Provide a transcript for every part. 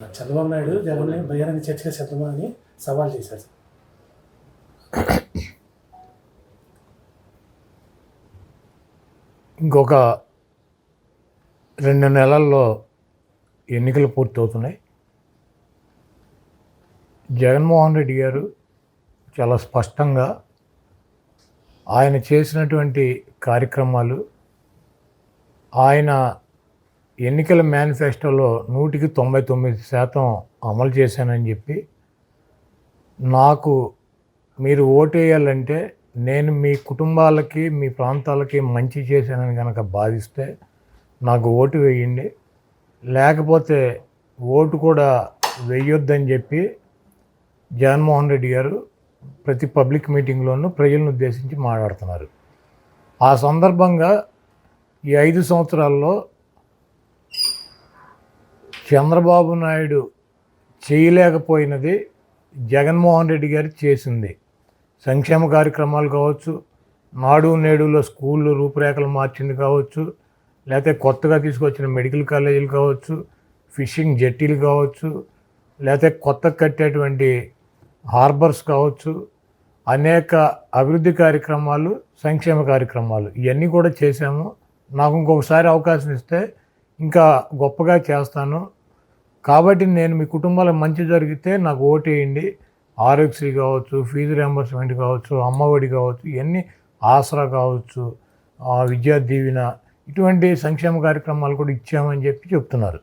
చంద్రబాబు నాయుడు జగన్ని బహిరంగ చర్చగా సిద్ధమా అని సవాల్ చేశారు. ఇంకొక రెండు నెలల్లో ఎన్నికలు పూర్తవుతున్నాయి. జగన్మోహన్ రెడ్డి గారు చాలా స్పష్టంగా ఆయన చేసినటువంటి కార్యక్రమాలు ఆయన ఎన్నికల మేనిఫెస్టోలో నూటికి తొంభై తొమ్మిది శాతం అమలు చేశానని చెప్పి నాకు మీరు ఓటేయాలంటే నేను మీ కుటుంబాలకి మీ ప్రాంతాలకి మంచి చేశానని కనుక బాధిస్తే నాకు ఓటు వేయండి. లేకపోతే ఓటు కూడా వేయొద్దని చెప్పి జగన్మోహన్ రెడ్డి గారు ప్రతి పబ్లిక్ మీటింగ్లోనూ ప్రజలను ఉద్దేశించి మాట్లాడుతున్నారు. ఆ సందర్భంగా ఈ ఐదు సంవత్సరాల్లో చంద్రబాబు నాయుడు చేయలేకపోయినది జగన్మోహన్ రెడ్డి గారు చేసింది. సంక్షేమ కార్యక్రమాలు కావచ్చు నాడు నేడులో స్కూళ్ళు రూపురేఖలు మార్చింది కావచ్చు లేకపోతే కొత్తగా తీసుకొచ్చిన మెడికల్ కాలేజీలు కావచ్చు ఫిషింగ్ జెట్టీలు కావచ్చు లేకపోతే కొత్త కట్టేటువంటి హార్బర్స్ కావచ్చు అనేక అభివృద్ధి కార్యక్రమాలు సంక్షేమ కార్యక్రమాలు ఇవన్నీ కూడా చేశాము. నాకు ఇంకొకసారి అవకాశం ఇస్తే ఇంకా గొప్పగా చేస్తాను. కాబట్టి నేను మీ కుటుంబాలకు మంచి జరిగితే నాకు ఓటేయండి. ఆరోగ్యశ్రీ కావచ్చు ఫీజు రియంబర్స్మెంట్ కావచ్చు అమ్మఒడి కావచ్చు ఇవన్నీ ఆసరా కావచ్చు విద్యా దీవెన ఇటువంటి సంక్షేమ కార్యక్రమాలు కూడా ఇచ్చామని చెప్పి చెప్తున్నారు.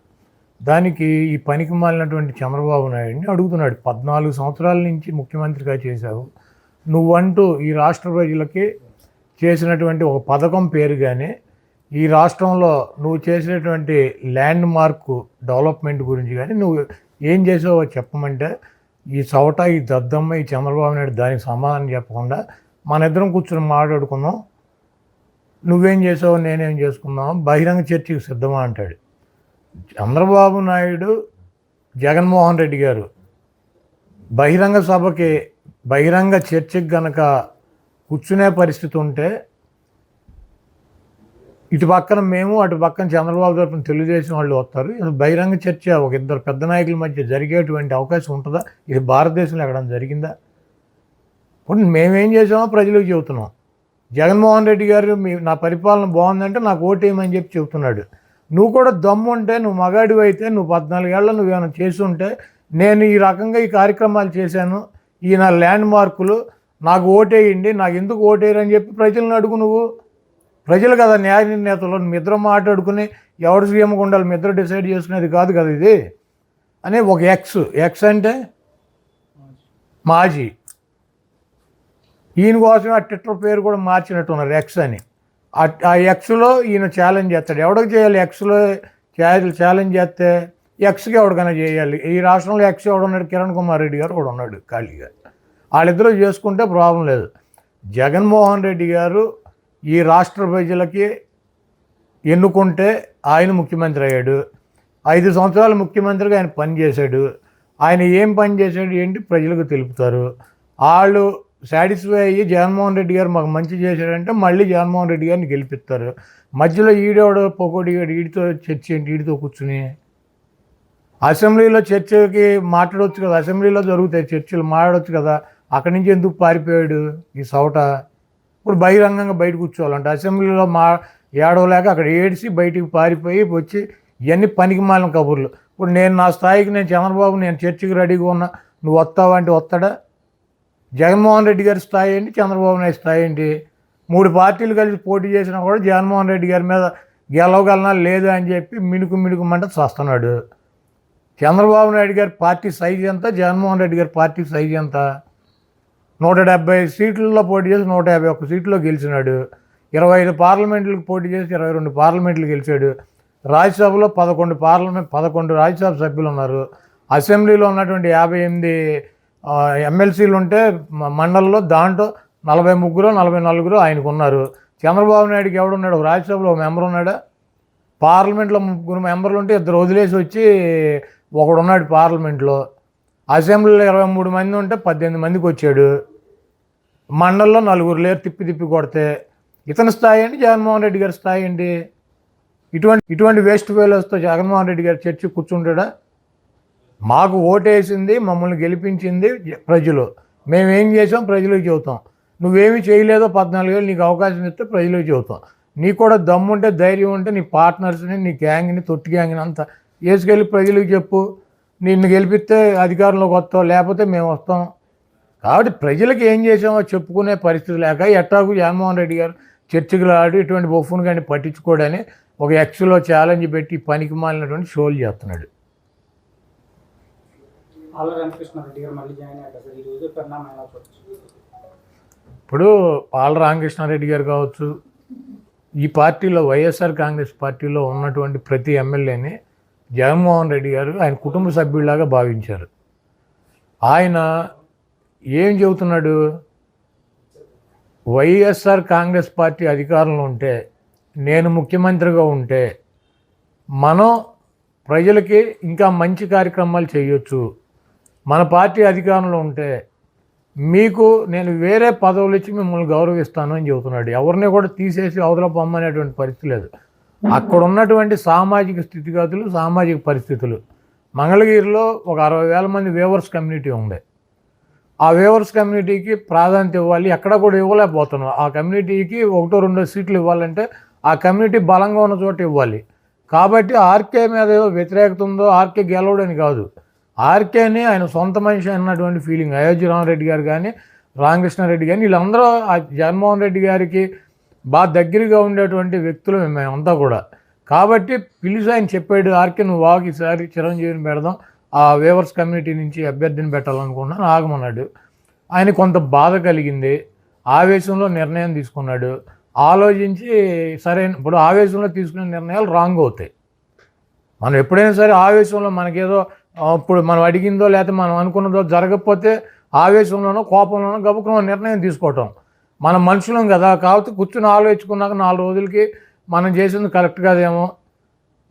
దానికి ఈ పనికి మాలినటువంటి చంద్రబాబు నాయుడిని అడుగుతున్నాడు. పద్నాలుగు సంవత్సరాల నుంచి ముఖ్యమంత్రిగా చేశావు. నువ్వంటూ ఈ రాష్ట్ర ప్రజలకి చేసినటువంటి ఒక పథకం పేరుగానే ఈ రాష్ట్రంలో నువ్వు చేసినటువంటి ల్యాండ్ మార్క్ డెవలప్మెంట్ గురించి కానీ నువ్వు ఏం చేసావో చెప్పమంటే ఈ చవట ఈ దద్దమ్మ ఈ చంద్రబాబు నాయుడు దానికి సమాధానం చెప్పకుండా మన ఇద్దరం కూర్చొని మాట్లాడుకుందాం. నువ్వేం చేసావు నేనేం చేసుకుందాం. బహిరంగ చర్చకు సిద్ధమా అంటాడు. చంద్రబాబు నాయుడు జగన్మోహన్ రెడ్డి గారు బహిరంగ సభకి బహిరంగ చర్చకి గనక కూర్చునే పరిస్థితి ఉంటే ఇటు పక్కన మేము అటు పక్కన చంద్రబాబు తరఫున తెలుగుదేశం వాళ్ళు వస్తారు. ఇది బహిరంగ చర్చ ఒక ఇద్దరు పెద్ద నాయకుల మధ్య జరిగేటువంటి అవకాశం ఉంటుందా? ఇది భారతదేశంలో ఎక్కడ జరిగిందా? ఇప్పుడు మేమేం చేసామో ప్రజలకు చెబుతున్నాం. జగన్మోహన్ రెడ్డి గారు మీ నా పరిపాలన బాగుందంటే నాకు ఓటేయమని చెప్పి చెబుతున్నాడు. నువ్వు కూడా దమ్ము ఉంటే నువ్వు మగాడివి అయితే నువ్వు పద్నాలుగేళ్ళ నువ్వు ఏమైనా చేసి ఉంటే నేను ఈ రకంగా ఈ కార్యక్రమాలు చేశాను. ఈ నా ల్యాండ్ మార్కులు నాకు ఓటేయండి నాకు ఎందుకు ఓటేయరని చెప్పి ప్రజలను అడుగు నువ్వు. ప్రజలు కదా న్యాయ నిర్ణేతలు మీ ఇద్దరు మాట్లాడుకుని ఎవరు సీఎంగా ఉండాలి మీ ఇద్దరు డిసైడ్ చేసుకునేది కాదు కదా ఇది. అని ఒక ఎక్స్ ఎక్స్ అంటే మాజీ. ఈయన కోసం ఆ ట్విట్టర్ పేరు కూడా మార్చినట్టున్నారు ఎక్స్ అని. ఆ- ఎక్స్లో ఈయన ఛాలెంజ్ చేస్తాడు. ఎవడికి చేయాలి ఎక్స్లో ఛాలెంజ్ చేస్తే ఎక్స్కి ఎవరికైనా చేయాలి. ఈ రాష్ట్రంలో ఎక్స్ ఎవడున్నాడు కిరణ్ కుమార్ రెడ్డి గారు కూడా ఉన్నాడు ఖాళీగా. వాళ్ళిద్దరూ చేసుకుంటే ప్రాబ్లం లేదు. జగన్మోహన్ రెడ్డి గారు ఈ రాష్ట్ర ప్రజలకి ఎన్నుకుంటే ఆయన ముఖ్యమంత్రి అయ్యాడు. ఐదు సంవత్సరాలు ముఖ్యమంత్రిగా ఆయన పనిచేశాడు ఆయన ఏం పని చేశాడు ఏంటి ప్రజలకు తెలుపుతారు. వాళ్ళు సాటిస్ఫై అయ్యి జగన్మోహన్ రెడ్డి గారు మాకు మంచి చేశాడంటే మళ్ళీ జగన్మోహన్ రెడ్డి గారిని గెలిపిస్తారు. మధ్యలో ఈడేవాడు పొగోడి ఈడితో చర్చ ఏంటి? ఈడితో కూర్చుని. అసెంబ్లీలో చర్చకి మాట్లాడవచ్చు కదా. అసెంబ్లీలో జరుగుతాయి చర్చలు మాట్లాడవచ్చు కదా. అక్కడి నుంచి ఎందుకు పారిపోయాడు ఈ సౌట ఇప్పుడు బహిరంగంగా బయట కూర్చోవాలంటే అసెంబ్లీలో మా ఏడవలేక అక్కడ ఏడిసి బయటికి పారిపోయి వచ్చి ఇవన్నీ పనికి మాలిన కబుర్లు. ఇప్పుడు నేను నా స్థాయికి నేను చంద్రబాబు నేను చర్చికి రెడీగా ఉన్నా నువ్వు వస్తావంటే వస్తాడా? జగన్మోహన్ రెడ్డి గారి స్థాయి ఏంటి? చంద్రబాబు నాయుడు స్థాయి ఏంటి? మూడు పార్టీలు కలిసి పోటీ చేసినా కూడా జగన్మోహన్ రెడ్డి గారి మీద గెలవగలనా లేదా అని చెప్పి మిణుకు మిణుకుమంటే చస్తున్నాడు. చంద్రబాబు నాయుడు గారి పార్టీ సైజ్ ఎంత? జగన్మోహన్ రెడ్డి గారి పార్టీ సైజ్ ఎంత? నూట డెబ్బై సీట్లలో పోటీ చేసి నూట యాభై ఒక్క సీట్లో గెలిచినాడు. ఇరవై ఐదు పార్లమెంట్లకు పోటీ చేసి ఇరవై రెండు పార్లమెంట్లు గెలిచాడు. రాజ్యసభలో పదకొండు పార్లమెంట్ పదకొండు రాజ్యసభ సభ్యులు ఉన్నారు. అసెంబ్లీలో ఉన్నటువంటి యాభై ఎనిమిది ఎమ్మెల్సీలు ఉంటే మండలంలో దాంట్లో నలభై ముగ్గురు నలభై నలుగురు ఆయనకు ఉన్నారు. చంద్రబాబు నాయుడుకి ఎవడున్నాడు రాజ్యసభలో ఒక మెంబర్ ఉన్నాడా? పార్లమెంట్లో ముగ్గురు మెంబర్లు ఉంటే ఇద్దరు వదిలేసి వచ్చి ఒకడున్నాడు పార్లమెంట్లో. అసెంబ్లీలో ఇరవై మూడు మంది ఉంటే పద్దెనిమిది మందికి వచ్చాడు. మండలంలో నలుగురు లేరు తిప్పి తిప్పి కొడితే. ఇతని స్థాయి ఏంటి? జగన్మోహన్ రెడ్డి గారి స్థాయి ఏంటి? ఇటువంటి ఇటువంటి వేస్ట్ ఫెయిలర్స్తో జగన్మోహన్ రెడ్డి గారు చర్చి కూర్చుంటాడా? మాకు ఓటేసింది మమ్మల్ని గెలిపించింది ప్రజలు. మేమేం చేసాం? ప్రజలకు చెబుతాం. నువ్వేమి చేయలేదో పద్నాలుగేళ్ళు నీకు అవకాశం ఇస్తే ప్రజలకు చెబుతాం. నీకు కూడా దమ్ముంటే ధైర్యం ఉంటే నీ పార్ట్నర్స్ని నీ గ్యాంగ్ని తొట్టి గ్యాంగ్ని అంతా వేసుకెళ్ళి ప్రజలకు చెప్పు. నిన్ను గెలిపిస్తే అధికారంలోకి వస్తావు లేకపోతే మేము వస్తాం. కాబట్టి ప్రజలకు ఏం చేసామో చెప్పుకునే పరిస్థితి లేక ఎట్టాకు జగన్మోహన్ రెడ్డి గారు చర్చకులు ఆడి ఇటువంటి బొఫ్ఫును కానీ పట్టించుకోడని ఒక ఎక్స్లో ఛాలెంజ్ పెట్టి పనికి మాలినటువంటి షోలు చేస్తున్నాడు. ఇప్పుడు పాల రామకృష్ణారెడ్డి గారు కావచ్చు ఈ పార్టీలో వైఎస్ఆర్ కాంగ్రెస్ పార్టీలో ఉన్నటువంటి ప్రతి ఎమ్మెల్యేని జగన్మోహన్ రెడ్డి గారు ఆయన కుటుంబ సభ్యుడిలాగా భావించారు. ఆయన ఏం చెబుతున్నాడు? వైఎస్ఆర్ కాంగ్రెస్ పార్టీ అధికారంలో ఉంటే నేను ముఖ్యమంత్రిగా ఉంటే మనం ప్రజలకి ఇంకా మంచి కార్యక్రమాలు చేయొచ్చు. మన పార్టీ అధికారంలో ఉంటే మీకు నేను వేరే పదవులు ఇచ్చి మిమ్మల్ని గౌరవిస్తాను అని చెబుతున్నాడు. ఎవరిని కూడా తీసేసి అవతల పొమ్మనేటువంటి పరిస్థితి లేదు. అక్కడ ఉన్నటువంటి సామాజిక స్థితిగతులు సామాజిక పరిస్థితులు. మంగళగిరిలో ఒక అరవై వేల మంది వేవర్స్ కమ్యూనిటీ ఉండే. ఆ వేవర్స్ కమ్యూనిటీకి ప్రాధాన్యత ఇవ్వాలి. ఎక్కడ కూడా ఇవ్వలేకపోతున్నాం. ఆ కమ్యూనిటీకి ఒకటో రెండో సీట్లు ఇవ్వాలంటే ఆ కమ్యూనిటీ బలంగా ఉన్న చోట ఇవ్వాలి. కాబట్టి ఆర్కే మీద ఏదో వ్యతిరేకత ఉందో ఆర్కే గెలవడని కాదు. ఆర్కేని ఆయన సొంత మనిషి అన్నటువంటి ఫీలింగ్. అయోధ్య రామరెడ్డి గారు కానీ రామకృష్ణారెడ్డి కానీ వీళ్ళందరూ ఆ జగన్మోహన్ రెడ్డి గారికి బాగా దగ్గరగా ఉండేటువంటి వ్యక్తులు మేమంతా కూడా. కాబట్టి పిలిచి ఆయన చెప్పాడు ఆర్కే నువ్వు వాకి ఈసారి చిరంజీవిని పెడదాం. ఆ వేవర్స్ కమ్యూనిటీ నుంచి అభ్యర్థిని పెట్టాలనుకున్నాను ఆగమన్నాడు. ఆయన కొంత బాధ కలిగింది. ఆవేశంలో నిర్ణయం తీసుకున్నాడు. ఆలోచించి సరైన ఇప్పుడు ఆవేశంలో తీసుకునే నిర్ణయాలు రాంగ్ అవుతాయి. మనం ఎప్పుడైనా సరే ఆవేశంలో మనకేదో ఇప్పుడు మనం అడిగిందో లేకపోతే మనం అనుకున్నదో జరగకపోతే ఆవేశంలోనో కోపంలోనో గబుకున్న నిర్ణయం తీసుకోవటం. మనం మనుషులం కదా కాబట్టి కూర్చుని ఆలోచించుకున్నాక నాలుగు రోజులకి మనం చేసింది కరెక్ట్ కాదేమో.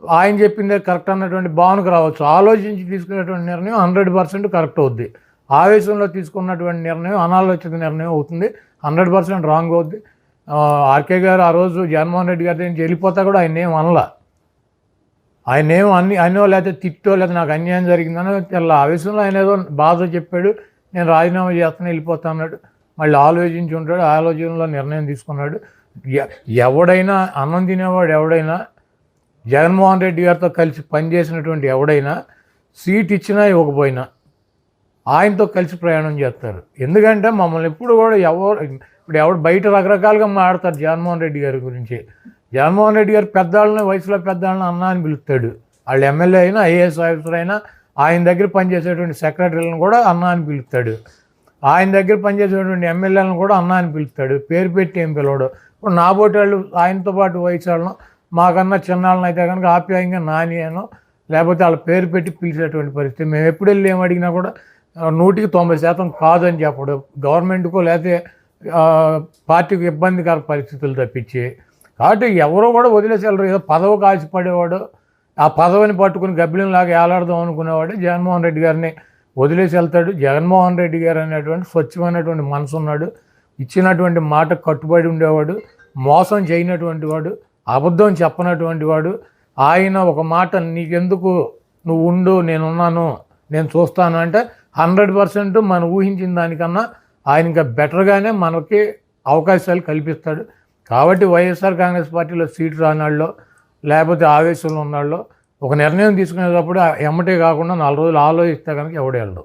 ఆయన చెప్పిందే కరెక్ట్ అన్నటువంటి భావనకు రావచ్చు. ఆలోచించి తీసుకునేటువంటి నిర్ణయం హండ్రెడ్ పర్సెంట్ కరెక్ట్ అవుద్ది. ఆవేశంలో తీసుకున్నటువంటి నిర్ణయం అనాలోచిత నిర్ణయం అవుతుంది. హండ్రెడ్ పర్సెంట్ రాంగ్ అవుద్ది. ఆర్కే గారు ఆ రోజు జగన్మోహన్ రెడ్డి గారి నుంచి వెళ్ళిపోతా కూడా ఆయన ఏం అనలా. ఆయన ఏమో అన్ని అనో లేకపోతే తిట్టో లేకపోతే నాకు అన్యాయం జరిగిందని తెల్ల ఆవేశంలో ఆయన ఏదో బాధ చెప్పాడు. నేను రాజీనామా చేస్తాను వెళ్ళిపోతా అన్నాడు. మళ్ళీ ఆలోచించి ఉంటాడు ఆలోచనలో నిర్ణయం తీసుకున్నాడు. ఎవడైనా అన్నం తినేవాడు ఎవడైనా జగన్మోహన్ రెడ్డి గారితో కలిసి పనిచేసినటువంటి ఎవడైనా సీట్ ఇచ్చినా ఇవ్వకపోయినా ఆయనతో కలిసి ప్రయాణం చేస్తారు. ఎందుకంటే మమ్మల్ని ఎప్పుడు కూడా ఎవరు ఇప్పుడు ఎవడు బయట రకరకాలుగా మాట్లాడతారు జగన్మోహన్ రెడ్డి గారి గురించి. జగన్మోహన్ రెడ్డి గారు పెద్దవాళ్ళని వయసులో పెద్దవాళ్ళని అన్న అని పిలుస్తాడు. వాళ్ళు ఎమ్మెల్యే అయినా ఐఏఎస్ ఆఫీసర్ అయినా ఆయన దగ్గర పనిచేసేటువంటి సెక్రటరీలను కూడా అన్న అని పిలుస్తాడు. ఆయన దగ్గర పనిచేసేటువంటి ఎమ్మెల్యేలను కూడా అన్న అని పిలుస్తాడు. పేరు పెట్టి ఏం పిలవడు. ఇప్పుడు నాబోటి వాళ్ళు ఆయనతో పాటు వయసు వాళ్ళను మాకన్నా చిన్నాళ్ళని అయితే కనుక ఆప్యాయంగా నాని అనో లేకపోతే వాళ్ళ పేరు పెట్టి పిలిచేటువంటి పరిస్థితి. మేము ఎప్పుడు వెళ్ళి ఏం అడిగినా కూడా నూటికి తొంభై శాతం కాదని చెప్పడు. గవర్నమెంట్కో లేకపోతే పార్టీకి ఇబ్బందికర పరిస్థితులు తప్పించి. కాబట్టి ఎవరో కూడా వదిలేసేళ్ళరు ఏదో పదవి కాసిపడేవాడు ఆ పదవిని పట్టుకుని గబ్బిలంలాగా ఏలాడదాం అనుకునేవాడు జగన్మోహన్ రెడ్డి గారిని వదిలేసి వెళ్తాడు. జగన్మోహన్ రెడ్డి గారు అనేటువంటి స్వచ్ఛమైనటువంటి మనసు ఉన్నాడు. ఇచ్చినటువంటి మాట కట్టుబడి ఉండేవాడు. మోసం చేయనటువంటి వాడు. అబద్ధం చెప్పనటువంటి వాడు. ఆయన ఒక మాట నీకెందుకు? నువ్వు ఉండు నేనున్నాను నేను చూస్తాను అంటే హండ్రెడ్ పర్సెంట్ మనం ఊహించిన దానికన్నా ఆయన ఇంకా బెటర్గానే మనకి అవకాశాలు కల్పిస్తాడు. కాబట్టి వైఎస్ఆర్ కాంగ్రెస్ పార్టీలో సీటు రానాళ్ళలో లేకపోతే ఆవేశంలో ఉన్నాళ్ళో ఒక నిర్ణయం తీసుకునేటప్పుడు ఎమ్మటే కాకుండా నాలుగు రోజులు ఆలోచిస్తే కనుక ఎవడే వెళ్ళడు.